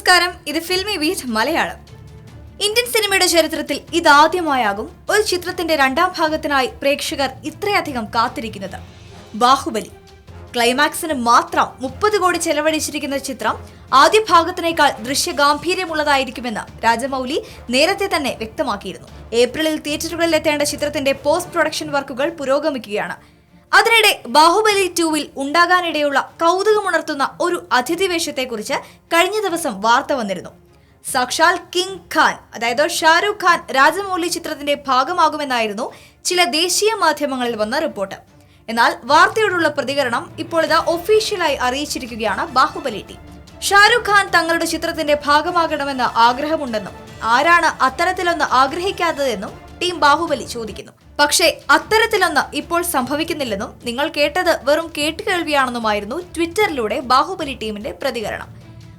നമസ്കാരം. ഇത് filmy beat Malayalam. Indian സിനിമയുടെ ചരിത്രത്തിൽ ഇതാദ്യമായാകും ഒരു ചിത്രത്തിന്റെ രണ്ടാം ഭാഗത്തിനായി പ്രേക്ഷകർ ഇത്രയധികം കാത്തിരിക്കുന്നത്. ബാഹുബലി. ക്ലൈമാക്സിന് മാത്രം മുപ്പത് കോടി ചെലവഴിച്ചിരിക്കുന്ന ചിത്രം ആദ്യ ഭാഗത്തിനേക്കാൾ ദൃശ്യഗാംഭീര്യമുള്ളതായിരിക്കുമെന്ന് രാജമൌലി നേരത്തെ തന്നെ വ്യക്തമാക്കിയിരുന്നു. ഏപ്രിലിൽ തിയേറ്ററുകളിൽ എത്തേണ്ട ചിത്രത്തിന്റെ പോസ്റ്റ് പ്രൊഡക്ഷൻ വർക്കുകൾ പുരോഗമിക്കുകയാണ്. അതിനിടെ ബാഹുബലി ടൂവിൽ ഉണ്ടാകാനിടയുള്ള കൗതുകമുണർത്തുന്ന ഒരു അതിഥി വേഷത്തെക്കുറിച്ച് കഴിഞ്ഞ ദിവസം വാർത്ത വന്നിരുന്നു. സാക്ഷാൽ കിങ് ഖാൻ അതായത് ഷാരൂഖ് ഖാൻ രാജമൗലി ചിത്രത്തിന്റെ ഭാഗമാകുമെന്നായിരുന്നു ചില ദേശീയ മാധ്യമങ്ങളിൽ വന്ന റിപ്പോർട്ട്. എന്നാൽ വാർത്തയോടുള്ള പ്രതികരണം ഇപ്പോൾ ഒഫീഷ്യലായി അറിയിച്ചിരിക്കുകയാണ് ബാഹുബലി ടീം. ഷാരൂഖ് ഖാൻ തങ്ങളുടെ ചിത്രത്തിന്റെ ഭാഗമാകണമെന്ന് ആഗ്രഹമുണ്ടെന്നും ആരാണ് അത്തരത്തിലൊന്ന് ആഗ്രഹിക്കാത്തതെന്നും ടീം ബാഹുബലി ചോദിക്കുന്നു. പക്ഷേ അത്തരത്തിലൊന്ന് ഇപ്പോൾ സംഭവിക്കുന്നില്ലെന്നും നിങ്ങൾ കേട്ടത് വെറും കേട്ടുകേൾവിയാണെന്നുമായിരുന്നു ട്വിറ്ററിലൂടെ ബാഹുബലി ടീമിന്റെ പ്രതികരണം.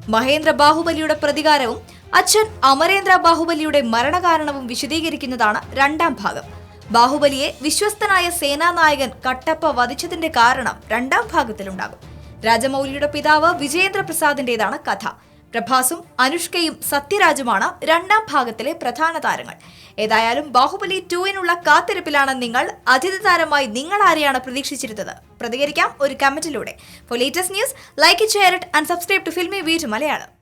മഹേന്ദ്ര ബാഹുബലിയുടെ പ്രതികാരവും അച്ഛൻ അമരേന്ദ്ര ബാഹുബലിയുടെ മരണകാരണവും വിശദീകരിക്കുന്നതാണ് രണ്ടാം ഭാഗം. ബാഹുബലിയെ വിശ്വസ്തനായ സേനാനായകൻ കട്ടപ്പ വധിച്ചതിന്റെ കാരണം രണ്ടാം ഭാഗത്തിലുണ്ടാകും. രാജമൗലിയുടെ പിതാവ് വിജയേന്ദ്ര പ്രസാദിന്റേതാണ് കഥ. പ്രഭാസും അനുഷ്കയും സത്യരാജുമാണ് രണ്ടാം ഭാഗത്തിലെ പ്രധാന താരങ്ങൾ. ഏതായാലും ബാഹുബലി ടൂവിനുള്ള കാത്തിരിപ്പിലാണ് നിങ്ങൾ അതിഥി താരമായി നിങ്ങൾ ആരെയാണ് പ്രതീക്ഷിച്ചിരുന്നത്? പ്രതികരിക്കാം ഒരു കമന്റിലൂടെ. For latest news like share it and subscribe to Filmibeat Malayalam